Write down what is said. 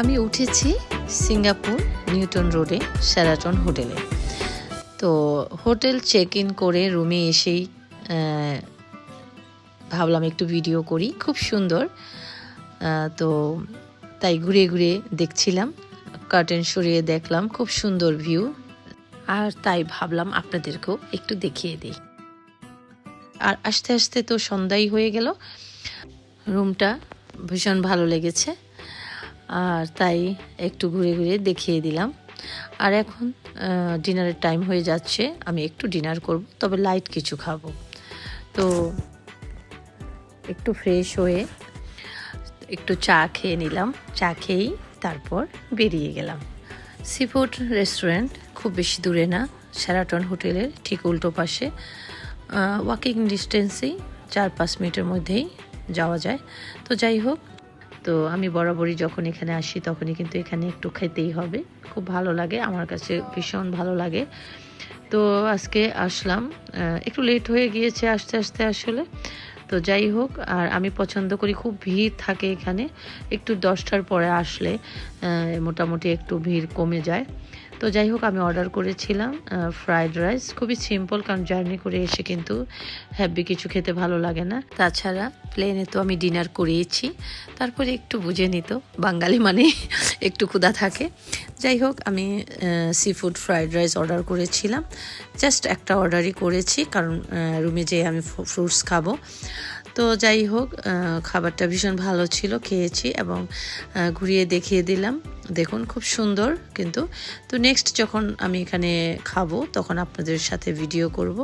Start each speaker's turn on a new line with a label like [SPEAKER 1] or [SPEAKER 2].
[SPEAKER 1] আমি উঠেছি Singapore Newton রোডে স্যারাটন হোটেলে। তো হোটেল চেক ইন করে রুমে এসেই ভাবলাম একটু ভিডিও করি, খুব সুন্দর। তো তাই ঘুরে ঘুরে দেখছিলাম কার্টেন সরিয়ে দেখলাম, খুব সুন্দর ভিউ আর তাই ভাবলাম আপনাদেরকেও একটু দেখিয়ে দিই। আর আস্তে আস্তে তো সন্ধ্যাই হয়ে গেল। রুমটা ভীষণ ভালো লেগেছে। আর তাই একটু ঘুরে ঘুরে দেখিয়ে দিলাম। আর এখন ডিনারের টাইম হয়ে যাচ্ছে। আমি একটু ডিনার করব, তবে লাইট কিছু খাব। তো একটু ফ্রেশ হয়ে একটু চা খেয়ে নিলাম। চা খেয়েই তারপর বেরিয়ে গেলাম। সিফুড রেস্টুরেন্ট খুব বেশি দূরে না সেরাটন হোটেলের ঠিক উল্টো পাশে। ওয়াকিং ডিস্টেন্সেই চার পাঁচ মিনিটের মধ্যেই যাওয়া যায়। তো যাই হোক তো আমি বরাবরই যখন এখানে আসি, তখনই কিন্তু এখানে একটু খেতেই হবে। খুব ভালো লাগে, আমার কাছে ভীষণ ভালো লাগে। তো আজকে আসলাম একটু লেট হয়ে গিয়েছে আস্তে আস্তে আসলে। তো যাই হোক, আর আমি পছন্দ করি, খুব ভিড় থাকে এখানে। একটু দশটার পরে আসলে মোটামুটি একটু ভিড় কমে যায়। তো যাই হোক আমি অর্ডার করেছিলাম ফ্রাইড রাইস খুবই সিম্পল কারণ জার্নি করে এসে কিন্তু হ্যাভি কিছু খেতে ভালো লাগে না। তাছাড়া প্লেনে তো আমি ডিনার করিয়েছি, তারপরে একটু বুঝে নিত, বাঙালি মানে একটু ক্ষুধা থাকে। যাই হোক আমি seafood fried rice order করেছিলাম। জাস্ট একটা অর্ডারই করেছি, কারণ রুমে যেয়ে আমি ফ্রুটস খাব। তো যাই হোক খাবারটা ভীষণ ভালো ছিল, খেয়েছি এবং ঘুরিয়ে দেখিয়ে দিলাম। দেখুন, খুব সুন্দর কিন্তু। তো নেক্সট যখন আমি এখানে খাব, তখন আপনাদের সাথে ভিডিও করব।